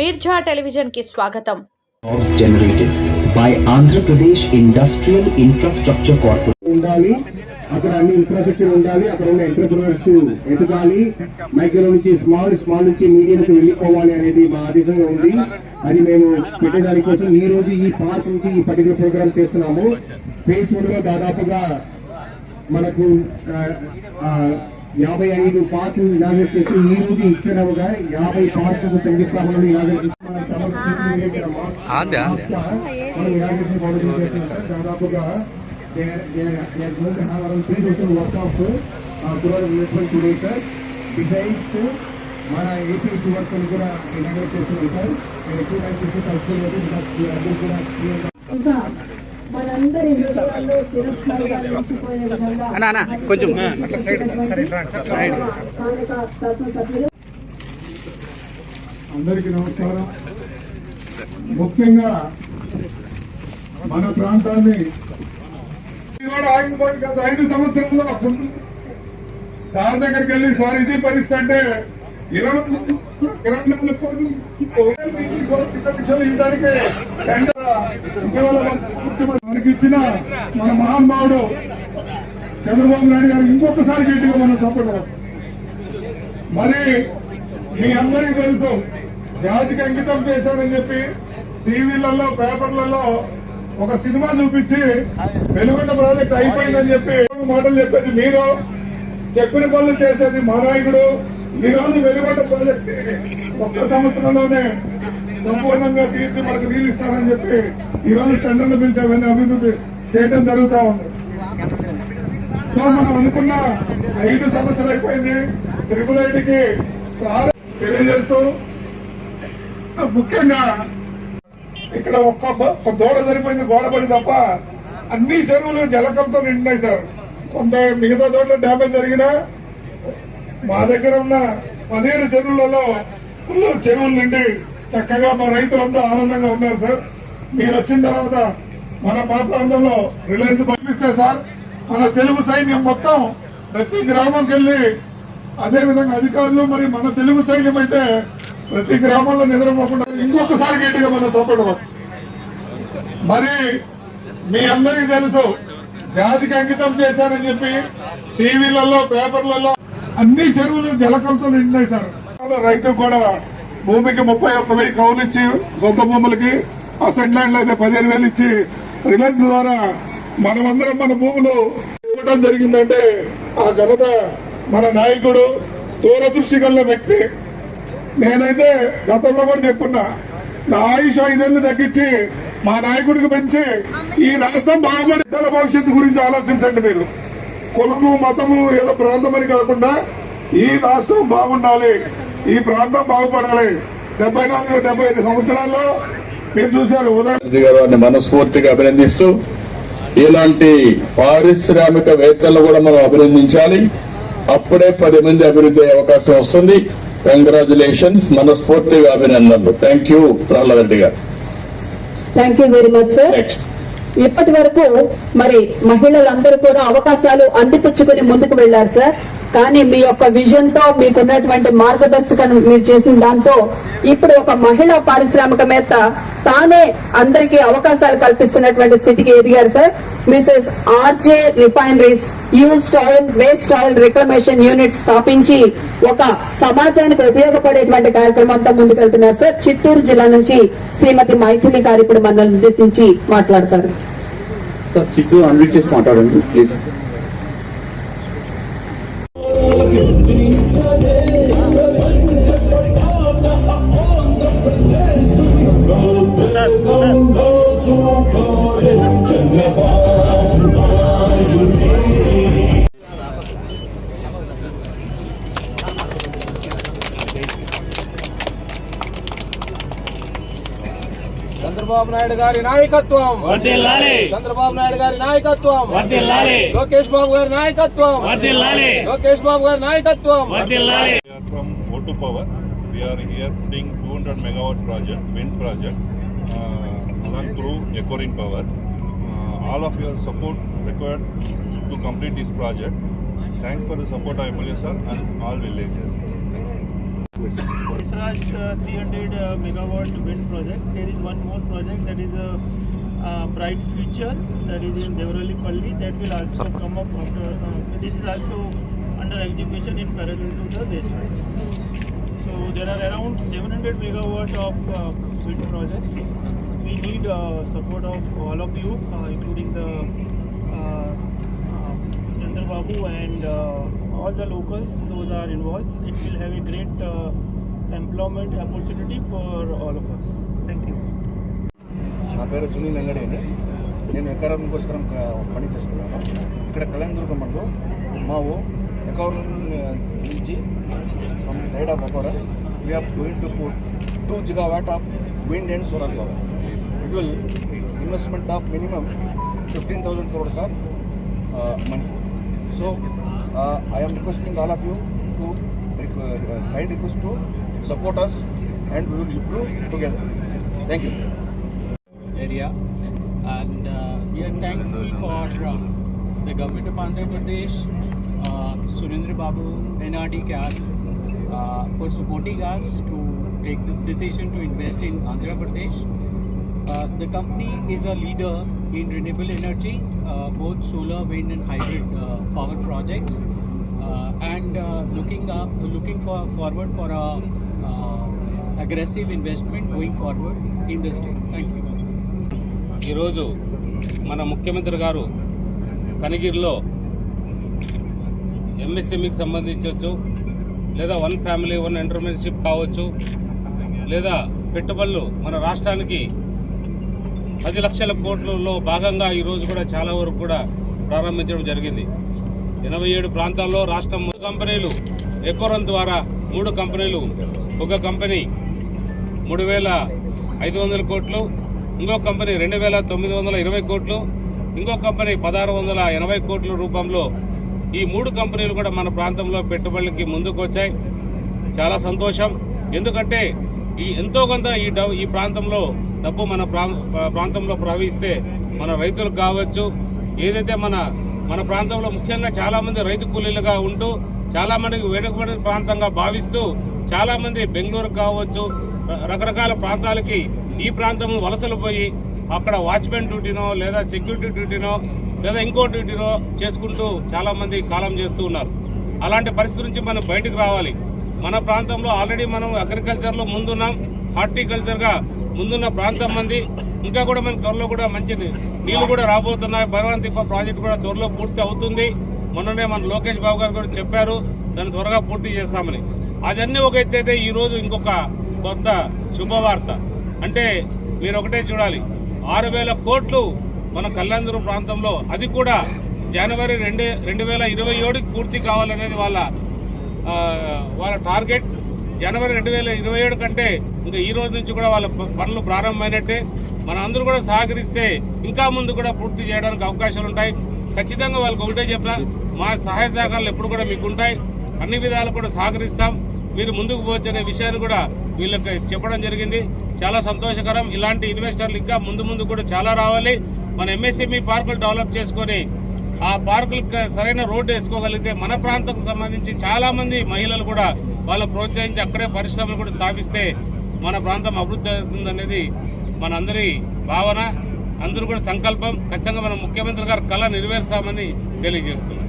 మీర్జా టెలివిజన్కి స్వాగతం. Jobs generated by Andhra Pradesh Industrial Infrastructure Corporation. ఉండాలి అక్కడ అన్ని ఇన్ఫ్రాస్ట్రక్చర్ ఉండాలి అక్కడ ఉన్న ఎంటర్ప్రినర్స్ ఎదగాలి. మైక్రో నుంచి స్మాల్ స్మాల్ నుంచి మీడియంకి వెళ్ళిపోవాలి అనేది మా ఆదేశంగా ఉంది. అది మేము పెట్టేదాని కోసం ఈ రోజు ఈ పార్క్ నుంచి ఈ పర్టికులర్ ప్రోగ్రామ్ చేస్తున్నాము. ఫేస్ వన్లో దాదాపుగా మనకు యాభై ఐదు పార్కులు ఇనాగరేట్ చేసి ఈ రోజు ఒక యాభై పార్కులకు శంకుస్థాపనలు ఇనాగరేట్ మన తమ చేతుల మీద మా- మాస్గా మనం ఇనాగరేషన్ కాలేజ్ చేస్తున్నాం దాదాపుగా they are, they are, they are going to have around 3,000 work of Kular investment today, sir. Besides, మన ఏపీసీ వర్క్ కూడా ఇనాగరేట్ చేస్తున్నాం సార్ ఎక్కువ టైం చేసి అందరూ కూడా మనందరి హృదయాల్లో చిరస్థాయిగా నిలిచిపోయే విధంగా కొంచెం స్థానిక శాసనసభ్యులు. అందరికీ నమస్కారం. ముఖ్యంగా మన ప్రాంతాన్ని గత ఐదు సంవత్సరంలో సార్ దగ్గరికి వెళ్ళి సార్ ఇది పరిస్థితి అంటే ఇరవై ఇరవై నాలుగు కోట్లు మనకి ఇచ్చిన మన మహానుభావుడు చంద్రబాబు నాయుడు గారు ఇంకొకసారి గట్టిగా మనం తప్పడం మరి మీ అందరికీ తెలుసు జాతికి అంకితం చేశారని చెప్పి టీవీలలో పేపర్లలో ఒక సినిమా చూపించి వెలుగున్న ప్రాజెక్ట్ అయిపోయిందని చెప్పి మాటలు చెప్పేది మీరు. చెప్పిన పనులు చేసేది మా నాయకుడు. ఈ రోజు వెలుగొండ ప్రాజెక్ట్ ఒక్క సంవత్సరంలోనే సంపూర్ణంగా తీర్చి మనకు నీళ్ళు ఇస్తారని చెప్పి ఈ రోజు టెండర్లు పిలిచామని అభివృద్ధి చేయడం జరుగుతా ఉంది. సో మనం అనుకున్న ఐదు సంవత్సరాలు అయిపోయింది. త్రిపుల్ ఐటీకి సార్ తెలియజేస్తూ ముఖ్యంగా ఇక్కడ ఒక్క ఒక దూడ సరిపోయింది గోడబడి తప్ప అన్ని చెరువులు జలకంతో నిండినాయి సార్. కొంత మిగతా చోట్ల డ్యామేజ్ జరిగినా మా దగ్గర ఉన్న పదిహేను చెరువులలో ఫుల్ చెరువులు నిండి చక్కగా మా రైతులంతా ఆనందంగా ఉన్నారు సార్. మీరు వచ్చిన తర్వాత మన మా ప్రాంతంలో రిలయన్స్ పంపిస్తే సార్ మన తెలుగు సైన్యం మొత్తం ప్రతి గ్రామంకి వెళ్ళి అదే విధంగా అధికారులు మరి మన తెలుగు సైన్యం అయితే ప్రతి గ్రామంలో నిద్రపోకుండా ఇంకొకసారి గట్టిగా మనం తప్పడం మరి మీ అందరికీ తెలుసు జాతికి అంకితం చేశారని చెప్పి టీవీలలో పేపర్లలో అన్ని చెరువులు జలకలతో నిండినాయి సార్. రైతులు కూడా భూమికి ముప్పై ఒక్క వెయ్యి కౌలు ఇచ్చి సొంత భూములకి అసెంట్ ల్యాండ్లు అయితే పదిహేను వేలు ఇచ్చి రిలయన్స్ ద్వారా మనమందరం మన భూములు ఇవ్వడం జరిగిందంటే ఆ ఘనత మన నాయకుడు దూరదృష్టి గల వ్యక్తి. నేనైతే గతంలో కూడా చెప్పున్నా నా ఆయుష్ ఐదేళ్ళు తగ్గించి మా నాయకుడికి పెంచి ఈ రాష్ట్రం బాగుపడి భవిష్యత్తు గురించి ఆలోచించండి మీరు. కులము మతము ఏదో ప్రాంతం అని కాకుండా ఈ రాష్ట్రం బాగుండాలి. ఈ ప్రాంతం బాగుపడాలి. డెబ్బై నాలుగు డెబ్బై ఐదు సంవత్సరాల్లో మీరు చూశారు ఉదయం మనస్ఫూర్తిగా అభినందిస్తూ ఇలాంటి పారిశ్రామికవేత్తలు కూడా మనం అభినందించాలి. అప్పుడే పది మంది అభివృద్ధి అయ్యే అవకాశం వస్తుంది. కంగ్రాచులేషన్స్ మనస్ఫూర్తిగా అభినందనలు. థ్యాంక్ యూ ప్రహ్లాద్ రెడ్డి గారు. Thank you very much sir ఇప్పటి వరకు మరి మహిళలందరూ కూడా అవకాశాలు అందిపుచ్చుకుని ముందుకు వెళ్ళారు సార్. కానీ మీ యొక్క విజన్తో మీకున్నటువంటి మార్గదర్శకం మీరు చేసిన దాంతో ఇప్పుడు ఒక మహిళా పారిశ్రామికవేత్త తానే అందరికీ అవకాశాలు కల్పిస్తున్నటువంటి స్థితికి ఎదిగారు sir. Mrs RJ refineries used oil waste oil reclamation unit స్థాపించి ఒక సమాజానికి ఉపయోగపడేటువంటి కార్యక్రమంతో ముందుకెళ్తున్నారు సార్. చిత్తూరు జిల్లా నుంచి శ్రీమతి మైథిలి గారు ఇప్పుడు మనల్ని ఉద్దేశించి మాట్లాడతారు. చిత్తూరు అన్విట్ చేసి మాట్లాడండి ప్లీజ్ చంద్రబాబు నాయుడు గారి నాయకత్వం వర్ధిల్లాలి చంద్రబాబు నాయుడు గారి నాయకత్వం వర్ధిల్లాలి లోకేష్ బాబు గారి నాయకత్వం వర్ధిల్లాలి లోకేష్ బాబు గారి నాయకత్వం వర్ధిల్లాలి We are from O2 Power. We are here putting 200 megawatt project, wind project, uh, along through Ecorin Power. Uh, all of your support required to complete this project. Thanks for the support of MLA sir and all villages. This was uh, 300 uh, megawatt wind project. There is one more project that is a uh, bright future that is in Devrali that will also come up after. Uh, this is also under execution in parallel to the price. So there are around 700 megawatt of uh, wind projects. We need uh, support of all of you, uh, including the uh, uh, Chandra Babu and uh, all the locals. Those are involved. It will have a great uh, employment opportunity for all of us. Thank you. నా పేరు సునీల్ అంగడి అని నేను ఎకరం కోసరం పని చేస్తున్నాను ఇక్కడ కళ్యాణదుర్గంలో మా ఊ ఎకౌరం నుంచి from side of ఎకౌరం we're going to put two gigawatt of wind and solar power it will investment of minimum fifteen thousand crores of money so I am requesting all of you to kind request to support us and we will improve together. Thank you. Area and uh, we are thankful for uh, the government of Andhra Pradesh, uh, Surendra Babu, NRD CAB uh, for supporting us to take this decision to invest in Andhra Pradesh. Uh, the company is a leader in renewable energy, uh, both solar, wind, and hybrid uh, power projects, uh, and uh, looking up, looking for forward for a aggressive investment going forward in the state thank you ఈరోజు మన ముఖ్యమంత్రి గారు కనిగిరిలో ఎంఎస్ఎంఈకి సంబంధించవచ్చు లేదా one family one entrepreneurship కావచ్చు లేదా పెట్టుబడులు మన రాష్ట్రానికి పది లక్షల కోట్లలో భాగంగా ఈరోజు కూడా చాలా వరకు కూడా ప్రారంభించడం జరిగింది. ఎనభై ఏడు ప్రాంతాల్లో రాష్ట్రం మూడు కంపెనీలు ఎకోరం ద్వారా మూడు కంపెనీలు ఒక కంపెనీ మూడు వేల ఐదు వందల కోట్లు ఇంకో కంపెనీ రెండు వేల తొమ్మిది వందల ఇరవై కోట్లు ఇంకో కంపెనీ పదహారు వందల ఎనభై కోట్ల రూపంలో ఈ మూడు కంపెనీలు కూడా మన ప్రాంతంలో పెట్టుబడులకి ముందుకు వచ్చాయి చాలా సంతోషం. ఎందుకంటే ఈ ఎంతో కొంత ఈ డబ్బు ఈ ప్రాంతంలో డబ్బు మన ప్రాంతంలో ప్రవహిస్తే మన రైతులకు కావచ్చు ఏదైతే మన మన ప్రాంతంలో ముఖ్యంగా చాలామంది రైతు కూలీలుగా ఉంటూ చాలామందికి వెనుకబడిన ప్రాంతంగా భావిస్తూ చాలామంది బెంగళూరు కావచ్చు రకరకాల ప్రాంతాలకి ఈ ప్రాంతం వలసలు పోయి అక్కడ వాచ్మెన్ డ్యూటీనో లేదా సెక్యూరిటీ డ్యూటీనో లేదా ఇంకో డ్యూటీనో చేసుకుంటూ చాలామంది కాలం చేస్తూ ఉన్నారు. అలాంటి పరిస్థితి నుంచి మనం బయటకు రావాలి. మన ప్రాంతంలో ఆల్రెడీ మనం అగ్రికల్చర్లో ముందున్నాం హార్టికల్చర్గా ముందున్న ప్రాంతం మంది. ఇంకా కూడా మన త్వరలో కూడా మంచి నీళ్ళు కూడా రాబోతున్నాయి. భగవాన్ తిప్ప ప్రాజెక్ట్ కూడా త్వరలో పూర్తి అవుతుంది. మొన్ననే మన లోకేష్ బాబు గారు కూడా చెప్పారు దాన్ని త్వరగా పూర్తి చేస్తామని. అదన్నీ ఒక ఎత్తైతే ఈరోజు ఈ రోజు ఇంకొక కొత్త శుభవార్త. అంటే మీరు ఒకటే చూడాలి. ఆరు వేల కోట్లు మన కళ్యాణదురు ప్రాంతంలో అది కూడా జనవరి రెండు రెండు వేల ఇరవై ఏడుకి పూర్తి కావాలనేది వాళ్ళ వాళ్ళ టార్గెట్. జనవరి రెండు వేల ఇరవై ఏడు కంటే ఇంకా ఈ రోజు నుంచి కూడా వాళ్ళ ప- పనులు ప్రారంభమైనట్టే. మన అందరూ కూడా సహకరిస్తే ఇంకా ముందు కూడా పూర్తి చేయడానికి అవకాశాలు ఉంటాయి. ఖచ్చితంగా వాళ్ళకి ఒకటే చెప్పిన మా సహాయ సహకారాలు ఎప్పుడు కూడా మీకు ఉంటాయి అన్ని విధాలు కూడా సహకరిస్తాం. మీరు ముందుకు పోవచ్చు అనే విషయాన్ని కూడా వీళ్ళకి చెప్పడం జరిగింది. చాలా సంతోషకరం. ఇలాంటి ఇన్వెస్టర్లు ఇంకా ముందు ముందు కూడా చాలా రావాలి. మన ఎంఎస్ఎంఈ పార్కులు డెవలప్ చేసుకొని ఆ పార్కులకు సరైన రోడ్డు వేసుకోగలిగితే మన ప్రాంతంకు సంబంధించి చాలామంది మహిళలు కూడా వాళ్ళు ప్రోత్సహించి అక్కడే పరిశ్రమలు కూడా స్థాపిస్తే మన ప్రాంతం అభివృద్ధి అవుతుందనేది మనందరి భావన. అందరూ కూడా సంకల్పం. ఖచ్చితంగా మన ముఖ్యమంత్రి గారు కళ నెరవేరుస్తామని తెలియజేస్తున్నాం.